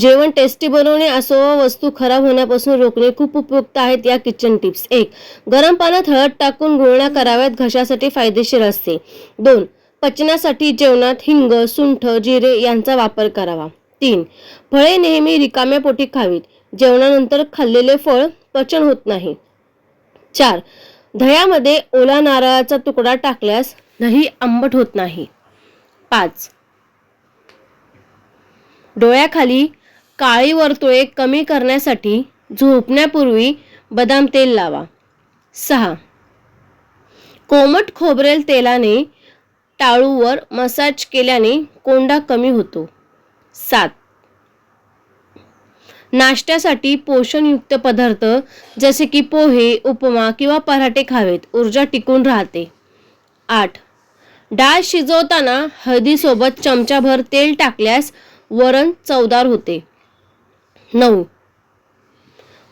जेवण टेस्टी बनवणे असो वस्तू खराब होण्यापासून रोखणे खूप उपयुक्त आहेत या किचन टिप्स एक गरम पाण्यात हळद टाकून गुळण्या कराव्यात घशासाठी फायदेशीर असते. दोन पचनासाठी जेवणात हिंग सुंठ जिरे यांचा वापर करावा. तीन फळे नेहमी रिकाम्या पोटी खावीत. जेवणानंतर खाल्लेले फळ पचन होत नाही. चार दह्यामध्ये ओला नारळाचा तुकडा टाकल्यास दही आंबट होत नाही. पाच डोळ्याखाली काळी वर्तुळे कमी करण्यासाठी झोपण्यापूर्वी बदाम तेल लावा. सहा. कोमट खोबरेल तेलाने टाळूवर मसाज केल्याने कोंडा कमी होतो. सात. नाश्त्यासाठी पोषणयुक्त पदार्थ जसे की पोहे उपमा किंवा पराठे खावेत ऊर्जा टिकून राहते. आठ. डाळ शिजवताना हळदीसोबत चमचाभर तेल टाकल्यास वरण चवदार होते. नऊ.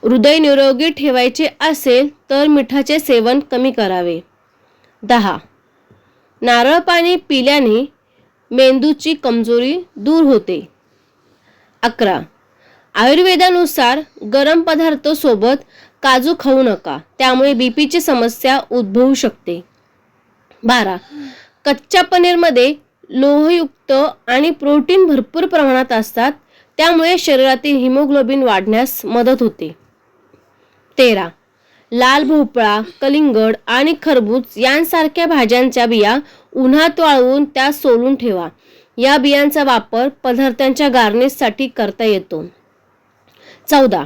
हृदय निरोगी ठेवायचे असेल तर मिठाचे सेवन कमी करावे. दहा. नारळ पाणी पिल्याने मेंदूची कमजोरी दूर होते. अकरा. आयुर्वेदानुसार गरम पदार्थ सोबत काजू खाऊ नका त्यामुळे बीपीची समस्या उद्भवू शकते. बारा. कच्च्या पनीरमध्ये लोहयुक्त आणि प्रोटीन भरपूर प्रमाणात असतात त्यामुळे शरीरातील हिमोग्लोबिन वाढण्यास मदत होते. तेरा. लाल भोपळा कलिंगड आणि खरबूज यांसारख्या भाज्यांच्या बिया उन्हात वाळवून त्या सोलून ठेवा. या बियांचा वापर पदार्थांच्या गार्निशसाठी करता येतो. चौदा.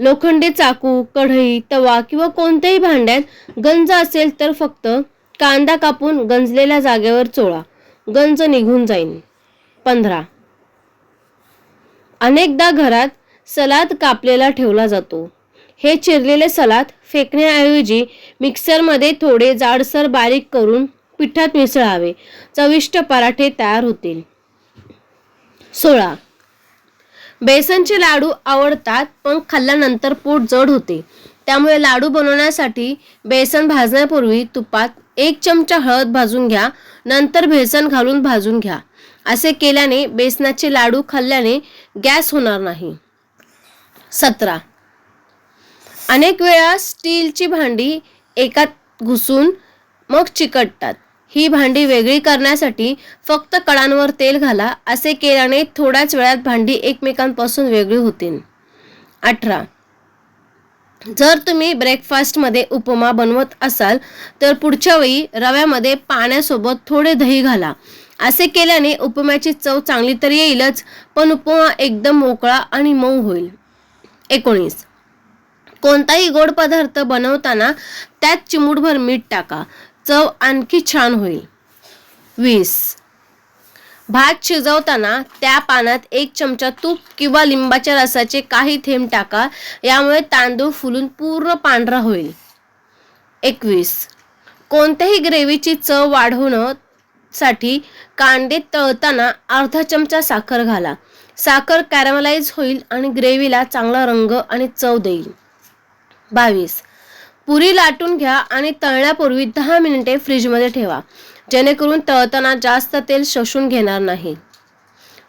लोखंडी चाकू कढई तवा किंवा कोणत्याही भांड्यात गंज असेल तर फक्त कांदा कापून गंजलेल्या जागेवर चोळा. गंज निघून जाईल पंधरा. अनेकदा घरात सलाद कापलेला ठेवला जातो. हे चिरलेले सलाद फेकण्याऐवजी मिक्सरमध्ये थोडे जाडसर बारीक करून पिठात मिसळावे. चविष्ट पराठे तयार होतील. सोळा. बेसनचे लाडू आवडतात पण खाल्ल्यानंतर पोट जड होते. त्यामुळे लाडू बनवण्यासाठी बेसन भाजण्यापूर्वी तुपात एक चमचा हळद भाजून घ्या. नंतर बेसन घालून भाजून घ्या. असे केल्याने बेसनाचे लाडू खाल्ल्याने गॅस होणार नाही. सतरा. अनेक वेळा स्टीलची भांडी एकात घुसून मग चिकटतात. ही भांडी वेगळी करण्यासाठी फक्त कडांवर तेल घाला असे केल्याने थोड्याच वेळात भांडी एकमेकांपासून वेगळी होतील. अठरा. जर तुम्ही ब्रेकफास्टमध्ये उपमा बनवत असाल तर पुढच्या वेळी रव्यामध्ये पाण्यासोबत थोडे दही घाला. असे केल्याने उपम्याची चव चांगली तर येईलच पण उपमा एकदम मोकळा आणि मऊ होईल. एकोणीस. कोणताही गोड पदार्थ बनवताना त्यात चिमूटभर मीठ टाका. चव आणखी छान होईल. वीस. भात शिजवताना त्या पानात एक चमचा तूप किंवा लिंबाच्या रसाचे काही थेंब टाका. यामुळे तांदूळ फुलून पूर्ण पांढरा होईल. एकवीस. कोणत्याही ग्रेव्हीची चव वाढवणं साठी कांदे तळताना अर्धा चमचा साखर घाला. साखर कॅरमलाइज होईल आणि ग्रेव्हीला चांगला रंग आणि चव देईल. बावीस. पुरी लाटून घ्या आणि तळण्यापूर्वी दहा मिनिटे फ्रीजमध्ये ठेवा. जेणेकरून तळताना जास्त तेल शोषून घेणार नाही.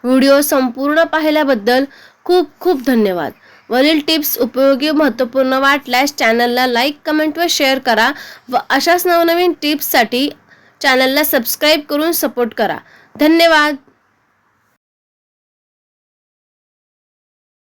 व्हिडिओ संपूर्ण पाहिल्याबद्दल खूप खूप धन्यवाद. वरील टिप्स उपयोगी महत्त्वपूर्ण वाटल्यास चॅनलला लाईक कमेंट व शेअर करा व अशाच नवनवीन टिप्ससाठी चॅनलला सबस्क्राईब करून सपोर्ट करा. धन्यवाद.